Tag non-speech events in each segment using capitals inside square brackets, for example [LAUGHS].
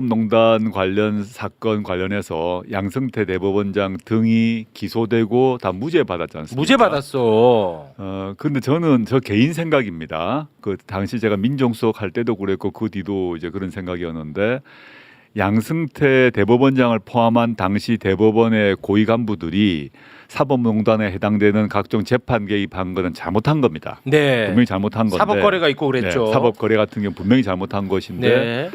농단 관련 사건 관련해서 양승태 대법원장 등이 기소되고 다 무죄 받았지 않습니까? 무죄 받았어. 어 근데 저는 저 개인 생각입니다. 그 당시 제가 민정수석 할 때도 그랬고 그 뒤도 이제 그런 생각이었는데 양승태 대법원장을 포함한 당시 대법원의 고위 간부들이 사법농단에 해당되는 각종 재판 개입한 거는 잘못한 겁니다. 네. 분명히 잘못한 건데 사법 거래가 있고 그랬죠. 네, 사법 거래 같은 경우 분명히 잘못한 것인데 네.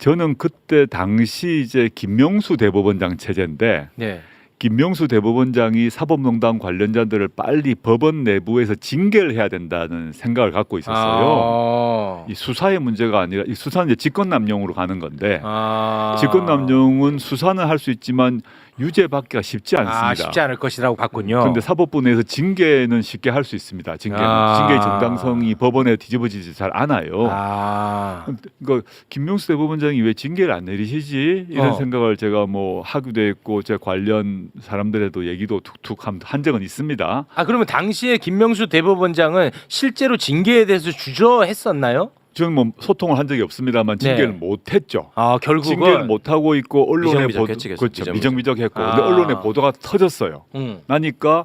저는 그때 당시 이제 김명수 대법원장 체제인데 네. 김명수 대법원장이 사법농단 관련자들을 빨리 법원 내부에서 징계를 해야 된다는 생각을 갖고 있었어요. 아. 이 수사의 문제가 아니라 이 수사는 이제 직권남용으로 가는 건데 아. 직권남용은 수사는 할 수 있지만 유죄 받기가 쉽지 않습니다. 아, 쉽지 않을 것이라고 봤군요. 근데 사법부 내에서 징계는 쉽게 할 수 있습니다. 징계는 아. 징계의 정당성이 법원에 뒤집어지지 잘 않아요. 아. 그러니까 김명수 대법원장이 왜 징계를 안 내리시지 이런 어. 생각을 제가 뭐 하기도 했고 제 관련 사람들에도 얘기도 툭툭 한, 한 적은 있습니다. 아 그러면 당시에 김명수 대법원장은 실제로 징계에 대해서 주저했었나요? 저는 뭐 소통을 한 적이 없습니다만 징계를 네. 못했죠. 아 결국은 징계를 못 하고 있고 언론에 보도 계속. 그렇죠 미정미적. 미정미적했고 아. 근데 언론에 보도가 터졌어요. 음. 나니까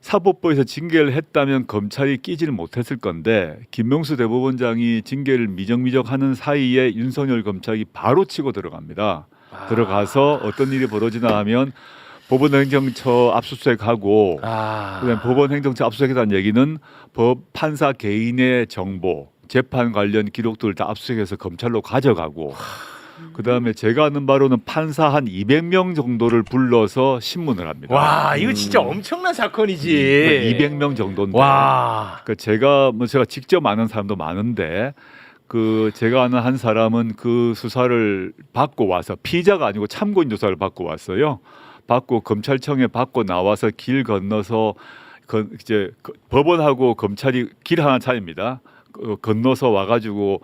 사법부에서 징계를 했다면 검찰이 끼지를 못했을 건데 김명수 대법원장이 징계를 미정미적하는 사이에 윤석열 검찰이 바로 치고 들어갑니다. 아. 들어가서 어떤 일이 벌어지나 하면 법원행정처 압수수색하고 아. 그다음 법원행정처 압수수색이라는 얘기는 법 판사 개인의 정보, 재판 관련 기록들을 다 압수수색해서 검찰로 가져가고 그다음에 제가 아는 바로는 판사 한 200명 정도를 불러서 신문을 합니다. 와 이거 진짜 엄청난 사건이지. 200명 정도인데. 와. 그 제가 뭐 제가 직접 아는 사람도 많은데 그 제가 아는 한 사람은 그 수사를 받고 와서 피의자가 아니고 참고인 조사를 받고 왔어요. 받고 검찰청에 받고 나와서 길 건너서 건 이제 그 법원하고 검찰이 길 하나 차이입니다. 그 건너서 와가지고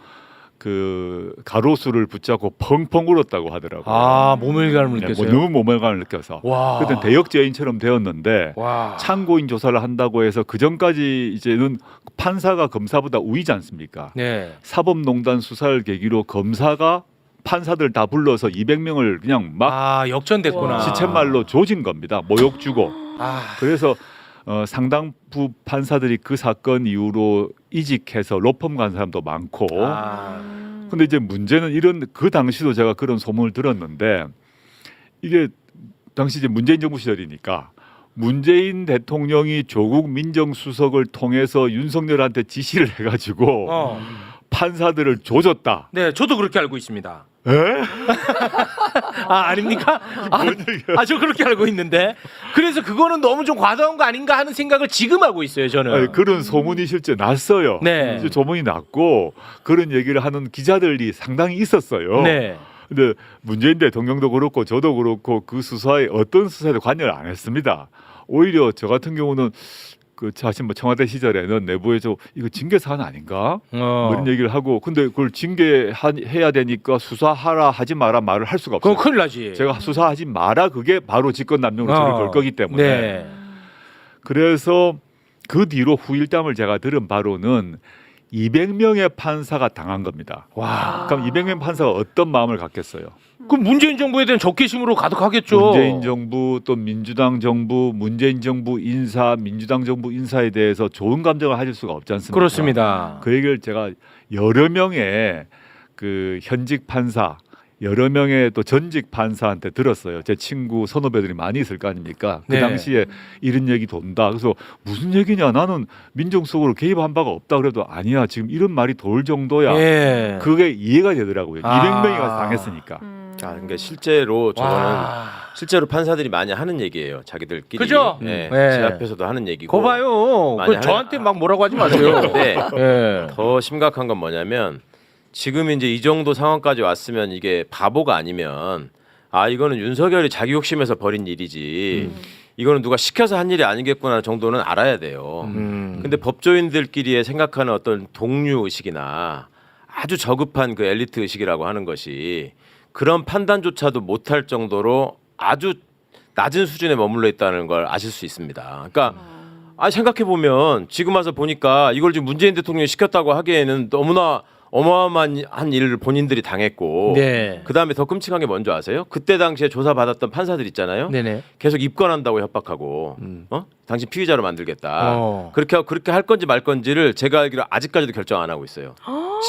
그 가로수를 붙잡고 펑펑 울었다고 하더라고요. 아 모멸감을 네, 느꼈어요. 뭐 너무 모멸감을 느껴서. 와. 그때 대역죄인처럼 되었는데 와. 참고인 조사를 한다고 해서 그 전까지 이제는 판사가 검사보다 우위지 않습니까? 네. 사법농단 수사를 계기로 검사가 판사들 다 불러서 200명을 그냥 막 아 역전됐구나. 와. 시쳇말로 조진 겁니다. 모욕 주고. 아. 그래서 어, 상당부 판사들이 그 사건 이후로 이직해서 로펌 간 사람도 많고. 아. 근데 이제 문제는 이런 그 당시도 제가 그런 소문을 들었는데 이게 당시 이제 문재인 정부 시절이니까 문재인 대통령이 조국 민정수석을 통해서 윤석열한테 지시를 해가지고 어. 판사들을 조졌다. 네, 저도 그렇게 알고 있습니다. 에? [LAUGHS] 아 아닙니까? 아, 아, 저 그렇게 알고 있는데 그래서 그거는 너무 좀 과다한 거 아닌가 하는 생각을 지금 하고 있어요 저는. 아니, 그런 소문이 실제 났어요. 네. 이제 소문이 났고 그런 얘기를 하는 기자들이 상당히 있었어요. 네. 근데 문재인 대통령도 그렇고 저도 그렇고 그 수사에 어떤 수사에도 관여를 안 했습니다. 오히려 저 같은 경우는 그 자신 뭐 청와대 시절에는 내부에서 이거 징계 사안 아닌가 어. 뭐 이런 얘기를 하고 근데 그걸 징계해야 되니까 수사하라 하지 마라 말을 할 수가 없어요. 큰일 나지. 제가 수사하지 마라 그게 바로 직권남용으로 저를 어. 걸 거기 때문에 네. 그래서 그 뒤로 후일담을 제가 들은 바로는 200명의 판사가 당한 겁니다. 와. 그럼 200명 판사가 어떤 마음을 갖겠어요? 그럼 문재인 정부에 대한 적개심으로 가득하겠죠. 문재인 정부 또 민주당 정부, 문재인 정부 인사, 민주당 정부 인사에 대해서 좋은 감정을 가질 수가 없지 않습니까? 그렇습니다. 그 얘기를 제가 여러 명의 그 현직 판사, 여러 명의 또 전직 판사한테 들었어요. 제 친구 선후배들이 많이 있을 거 아닙니까? 그 네. 당시에 이런 얘기 돈다. 그래서 무슨 얘기냐? 나는 민정수석으로 개입한 바가 없다. 그래도 아니야. 지금 이런 말이 돌 정도야. 예. 그게 이해가 되더라고요. 아. 200명이 가서 당했으니까. 음. 아, 그러니까 실제로 저거는 와. 실제로 판사들이 많이 하는 얘기예요. 자기들끼리. 그죠? 네. 네. 제 앞에서도 하는 얘기고. 거 봐요. 많이 그 하는- 저한테 막 뭐라고 하지 마세요. [LAUGHS] 네. 예. 더 심각한 건 뭐냐면 지금 이제 이 정도 상황까지 왔으면 이게 바보가 아니면 아 이거는 윤석열이 자기 욕심에서 벌인 일이지 이거는 누가 시켜서 한 일이 아니겠구나 정도는 알아야 돼요. 음. 근데 법조인들끼리의 생각하는 어떤 동료 의식이나 아주 저급한 그 엘리트 의식이라고 하는 것이 그런 판단조차도 못할 정도로 아주 낮은 수준에 머물러 있다는 걸 아실 수 있습니다. 그러니까 아 생각해 보면 지금 와서 보니까 이걸 지금 문재인 대통령이 시켰다고 하기에는 너무나 어마어마한 한 일을 본인들이 당했고 네. 그 다음에 더 끔찍한 게 뭔지 아세요? 그때 당시에 조사 받았던 판사들 있잖아요. 네네. 계속 입건한다고 협박하고 음. 어? 당신 피의자로 만들겠다. 어. 그렇게 그렇게 할 건지 말 건지를 제가 알기로 아직까지도 결정 안 하고 있어요.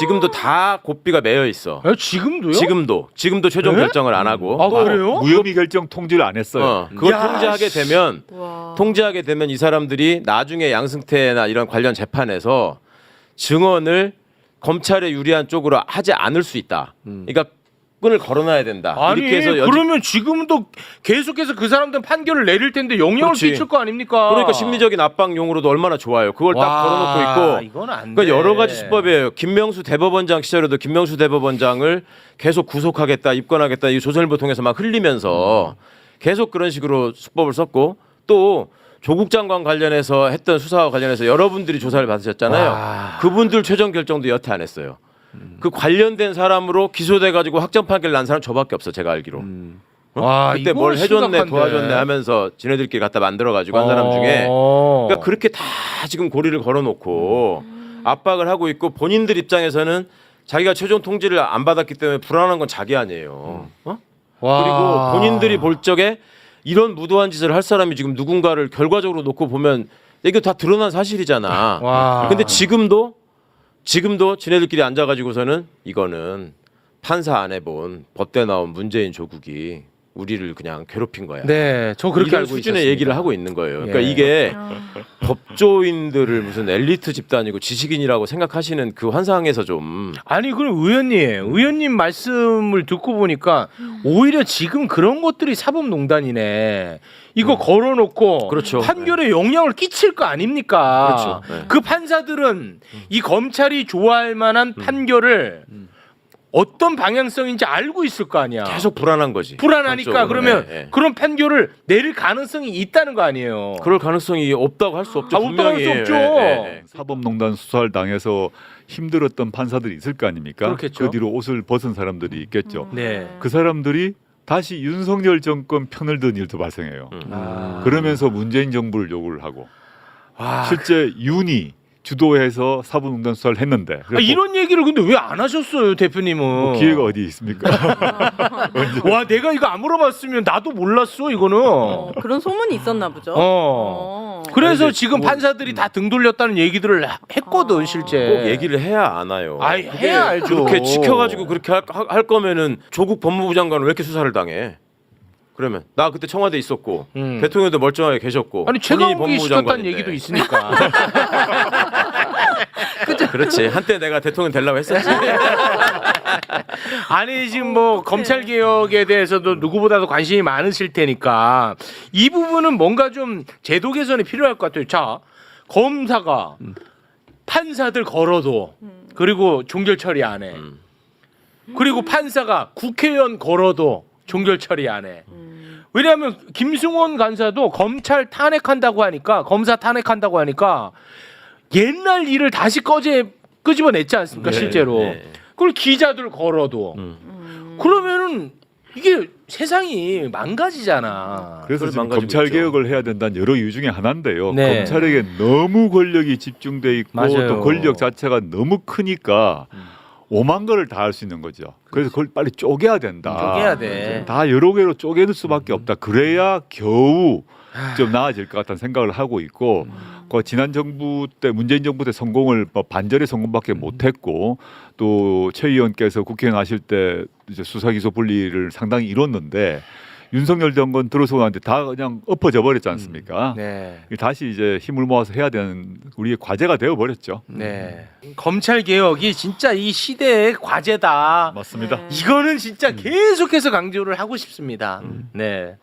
지금도 다 고삐가 매여 있어. 아, 지금도요? 지금도 지금도 최종 네? 결정을 안 하고 아, 또, 그래요? 무혐의 결정 통지를 안 했어요. 어, 그걸 야, 통제하게 씨. 되면 와. 통제하게 되면 이 사람들이 나중에 양승태나 이런 관련 재판에서 증언을 검찰에 유리한 쪽으로 하지 않을 수 있다. 그러니까 끈을 걸어놔야 된다. 아니 이렇게 해서 여지- 그러면 지금도 계속해서 그 사람들 판결을 내릴 텐데 영향을 그렇지. 끼칠 거 아닙니까? 그러니까 심리적인 압박용으로도 얼마나 좋아요. 그걸 딱 와, 걸어놓고 있고 이건 안 그러니까 돼. 여러 가지 수법이에요. 김명수 대법원장 시절에도 김명수 대법원장을 계속 구속하겠다, 입건하겠다 이 조선일보 통해서 막 흘리면서 계속 그런 식으로 수법을 썼고 또 조국 장관 관련해서 했던 수사와 관련해서 여러분들이 조사를 받으셨잖아요. 와. 그분들 최종 결정도 여태 안 했어요. 그 관련된 사람으로 기소돼 가지고 확정 판결 난 사람 저밖에 없어 제가 알기로. 어? 와, 그때 뭘 해줬네 심각한데. 도와줬네 하면서 지네들끼리 갖다 만들어 가지고 한 사람 중에 어. 그러니까 그렇게 다 지금 고리를 걸어놓고 압박을 하고 있고 본인들 입장에서는 자기가 최종 통지를 안 받았기 때문에 불안한 건 자기 아니에요. 어? 와. 그리고 본인들이 볼 적에 이런 무도한 짓을 할 사람이 지금 누군가를 결과적으로 놓고 보면 이게 다 드러난 사실이잖아. 와. 근데 지금도 지금도 지네들끼리 앉아가지고서는 이거는 판사 안 해본 법대 나온 문재인 조국이 우리를 그냥 괴롭힌 거야. 네, 저 그렇게 이런 알고 수준의 있었습니다. 얘기를 하고 있는 거예요. 그러니까 예. 이게 아. 법조인들을 무슨 엘리트 집단이고 지식인이라고 생각하시는 그 환상에서 좀 아니 그럼 의원님, 의원님 말씀을 듣고 보니까 오히려 지금 그런 것들이 사법농단이네. 이거 걸어놓고 음. 그렇죠. 판결에 영향을 끼칠 거 아닙니까? 그렇죠. 네. 그 판사들은 이 검찰이 좋아할 만한 판결을 어떤 방향성인지 알고 있을 거 아니야. 계속 불안한 거지. 불안하니까 한쪽으로. 그러면 네, 네. 그런 판결을 내릴 가능성이 있다는 거 아니에요. 그럴 가능성이 없다고 할 수 없죠. 아, 없다고 할수 분명히. 없죠. 예, 예, 예. 사법농단 수사를 당해서 힘들었던 판사들이 있을 거 아닙니까? 그렇겠죠. 그 뒤로 옷을 벗은 사람들이 있겠죠. 네. 그 사람들이 다시 윤석열 정권 편을 든 일도 발생해요. 음. 아. 그러면서 문재인 정부를 요구를 하고 와, 실제 윤이 주도해서 사법농단 수사를 했는데 아, 이런 얘기를 근데 왜 안 하셨어요, 대표님은? 뭐 기회가 어디 있습니까? [LAUGHS] 와, 내가 이거 안 물어봤으면 나도 몰랐어, 이거는. 어, 그런 소문이 있었나 보죠. 어. 어. 그래서 아니, 지금 뭐- 판사들이 다 등 돌렸다는 얘기를 하- 했거든, 아. 실제. 꼭 얘기를 해야 아나요. 아이, 해야 알죠. 그렇게 지켜가지고 그렇게 할, 할- 할 거면은 조국 법무부 장관은 왜 이렇게 수사를 당해? 그러면 나 그때 청와대 있었고 음. 대통령도 멀쩡하게 계셨고 아니 최강욱이 시켰다는. 얘기도 있으니까. [LAUGHS] 그렇지 한때 내가 대통령 되려고 했었지. [LAUGHS] 아니 지금 뭐 검찰 개혁에 대해서도 누구보다도 관심이 많으실 테니까 이 부분은 뭔가 좀 제도 개선이 필요할 것 같아요. 자 검사가 판사들 걸어도 그리고 종결 처리 안 해. 음. 그리고 판사가 국회의원 걸어도 종결 처리 안 해. 왜냐하면 김승원 간사도 검찰 탄핵한다고 하니까 검사 탄핵한다고 하니까 옛날 일을 다시 꺼제 끄집어냈지 않습니까 네, 실제로 네. 그걸 기자들 걸어도 음. 음. 그러면은 이게 세상이 망가지잖아. 그래서 지금 검찰 있죠. 개혁을 해야 된다는 여러 이유 중에 하나인데요. 네. 검찰에게 너무 권력이 집중돼 있고 맞아요. 또 권력 자체가 너무 크니까 음. 오만 거를 다 할 수 있는 거죠. 그래서 그걸 빨리 쪼개야 된다. 쪼개야 돼. 다 여러 개로 쪼개는 수밖에 없다. 그래야 겨우 아. 좀 나아질 것 같다는 생각을 하고 있고 그 지난 정부 때 문재인 정부 때 성공을 뭐 반절의 성공밖에 못했고 또 최 의원께서 국회의원 하실 때 이제 수사 기소 분리를 상당히 이뤘는데 윤석열 정권 들어서고 나는데 다 그냥 엎어져 버렸지 않습니까? 네. 다시 이제 힘을 모아서 해야 되는 우리의 과제가 되어 버렸죠. 네. 검찰 개혁이 진짜 이 시대의 과제다. 맞습니다. 네. 이거는 진짜 계속해서 강조를 하고 싶습니다. 네.